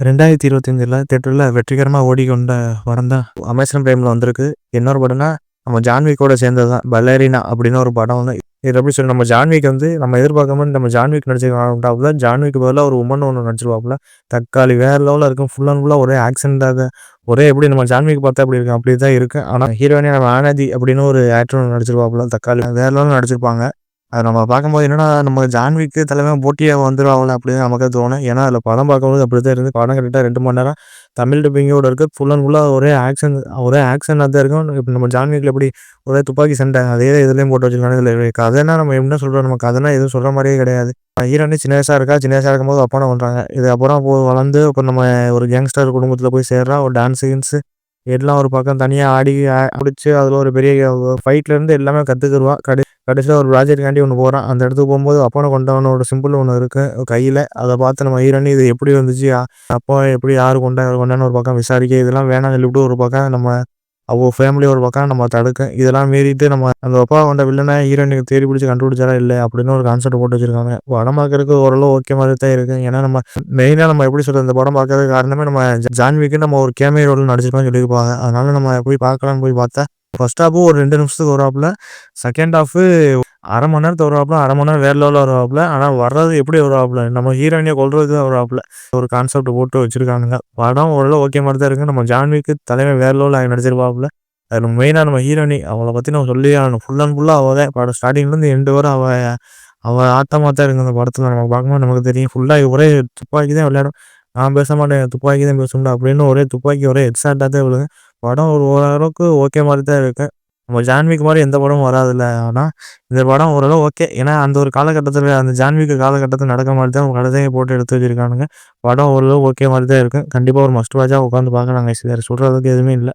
ரெண்டாயிரத்தி இருபத்தஞ்சில் தேட்டரில் வெற்றிகரமாக ஓடிக்கொண்ட படம் தான் அமேசான் பிரைமில் வந்திருக்கு. இன்னொரு படம்னா நம்ம ஜான்விக்கோட சேர்ந்தது தான் பல்லேரினா அப்படின்னு ஒரு படம் வந்து இது எப்படி சொல்லி நம்ம ஜான்விக் வந்து நம்ம எதிர்பார்க்காம நம்ம ஜான்விக் நடிச்சிருக்காப்புல ஜான்விக்கு பதிலாக ஒரு உமன் ஒன்று நடிச்சிருவாப்புல தக்காளி வேறு லெவலில் இருக்கும் ஃபுல் அண்ட் ஃபுல்லாக ஒரே ஆக்சிடென்ட்டாக ஒரே எப்படி நம்ம ஜான்விக் பார்த்தா அப்படி இருக்கும் அப்படி தான் இருக்குது ஆனால் ஹீரோயினே நம்ம ஆனதி அப்படின்னு ஒரு ஆக்டர் நடிச்சிருவாப்புல தக்காளி வேறு லெவலில் நடிச்சிருப்பாங்க. அது நம்ம பார்க்கும்போது என்னன்னா நம்ம ஜான்விக்கு தலைமை போட்டியாக வந்துடுவாங்கள அப்படின்னு நமக்கு தோணும். ஏன்னா அதில் படம் பார்க்கும்போது அப்படி தான் இருந்து படம் கரெக்டாக ரெண்டு மணி நேரம் தமிழ் டப்பிங்கோட இருக்குது ஃபுல் அண்ட் ஃபுல்லாக ஒரே ஆக்ஷன் ஒரே ஆக்ஷனாக தான் இருக்கும். இப்போ நம்ம ஜான்விக்கில் எப்படி ஒரே துப்பாக்கி சண்டை அதே இதுலேயும் போட்டு வச்சிருக்காங்க. இதில் கதைனா நம்ம என்ன சொல்கிறோம் நம்ம கதைனா எதுவும் சொல்கிற மாதிரியே கிடையாது. ஹீரோனி சின்ன வயசாக இருக்கா? சின்ன வயசாக இருக்கும்போது அப்பா பண்ணுறாங்க இது அப்புறம் வளர்ந்து இப்போ நம்ம ஒரு கேங்ஸ்டர் குடும்பத்தில் போய் சேர்றா. ஒரு டான்ஸ் கீன்ஸு எல்லாம் ஒரு பக்கம் தனியாக ஆடி பிடிச்சி அதில் ஒரு பெரிய ஃபைட்லேருந்து எல்லாமே கற்றுக்குருவா கடை கடைசியில் ஒரு ப்ராஜெக்ட்காண்டி ஒன்று போகிறான் அந்த இடத்துக்கு போகும்போது அப்பனை கொண்டவனோட சிம்பிள் ஒன்று இருக்குது கையில். அதை பார்த்து நம்ம ஈரணி இது எப்படி வந்துச்சு? அப்போ எப்படி யார் கொண்டா கொண்டான்னு ஒரு பக்கம் விசாரிக்க இதெல்லாம் வேணாம் சொல்லிவிட்டு ஒரு பக்கம் நம்ம அவ்வளோ ஃபேமிலி ஒரு பக்கம் நம்ம தடுக்க இதெல்லாம் மீறிட்டு நம்ம அந்த அப்பா கொண்ட வில்லனை ஹீரோயினுக்கு தேடி பிடிச்சி கண்டுபிடிச்சாரா இல்லை அப்படின்னு ஒரு கான்செப்ட் போட்டு வச்சிருக்காங்க. படம் பார்க்கறதுக்கு ஓரளவு ஓகே மாதிரி தான் இருக்கு. ஏன்னா நம்ம மெயினாக நம்ம எப்படி சொல்றது இந்த படம் பார்க்கறதுக்கு காரணமே நம்ம ஜான்விக்கு நம்ம ஒரு கேமே ரோல் நடிச்சிருக்கோம்னு சொல்லியிருப்பாங்க. அதனால நம்ம போய் பார்க்கலாம்னு போய் பார்த்தா ஃபர்ஸ்ட் ஹாஃபும் ஒரு ரெண்டு நிமிஷத்துக்கு வருவாப்புல. செகண்ட் ஹாஃபு அரை மணி நேரத்தை வருவாப்புல. அரை மணி நேரம் வேறு லெவலில் வருவாப்புல. ஆனால் வர்றது எப்படி வருவாப்புல? நம்ம ஹீரோயினியை கொள்றது தான் வருவாப்புல. ஒரு கான்செப்ட் போட்டு வச்சிருக்கானுங்க. படம் ஓரளவு ஓகே மாதிரி தான் இருக்குது நம்ம ஜான்விக்கு தலைமை வேறு லெவலில் நடிச்சிருப்பாப்புல. அது மெயினாக நம்ம ஹீரோயினி அவளை பற்றி நம்ம சொல்லி ஆகணும். ஃபுல் அண்ட் ஃபுல்லாக அவள் தான். படம் ஸ்டார்டிங்லேருந்து எண்டு வரை அவள் அவள் ஆட்டமாக தான் இருக்குது அந்த படத்தில் நம்ம பார்க்கும்போது நமக்கு தெரியும். ஃபுல்லாக ஒரே துப்பாக்கி தான் விளையாடும். நான் பேச மாட்டேன். துப்பாக்கி தான் பேச அப்படின்னு ஒரே துப்பாக்கி ஒரே ஹெட்ஷாட்டாக தான் விழுங்க படம் ஒரு ஓரளவுக்கு ஓகே மாதிரி தான் இருக்குது நம்ம ஜான்விக் மாதிரி எந்த படமும் வராதுல்ல. ஆனால் இந்த படம் ஓரளவு ஓகே ஏன்னா அந்த ஒரு காலகட்டத்தில் அந்த ஜான்விக்கு காலகட்டத்தில் நடக்க மாதிரி தான் கடைசியை போட்டு எடுத்து வச்சிருக்கானுங்க. படம் ஓரளவு ஓகே மாதிரி தான் இருக்கும் கண்டிப்பாக ஒரு மஸ்ட் வாட்சாக உட்காந்து பார்க்க நாங்கள் சொல்கிறதுக்கு எதுவுமே இல்லை.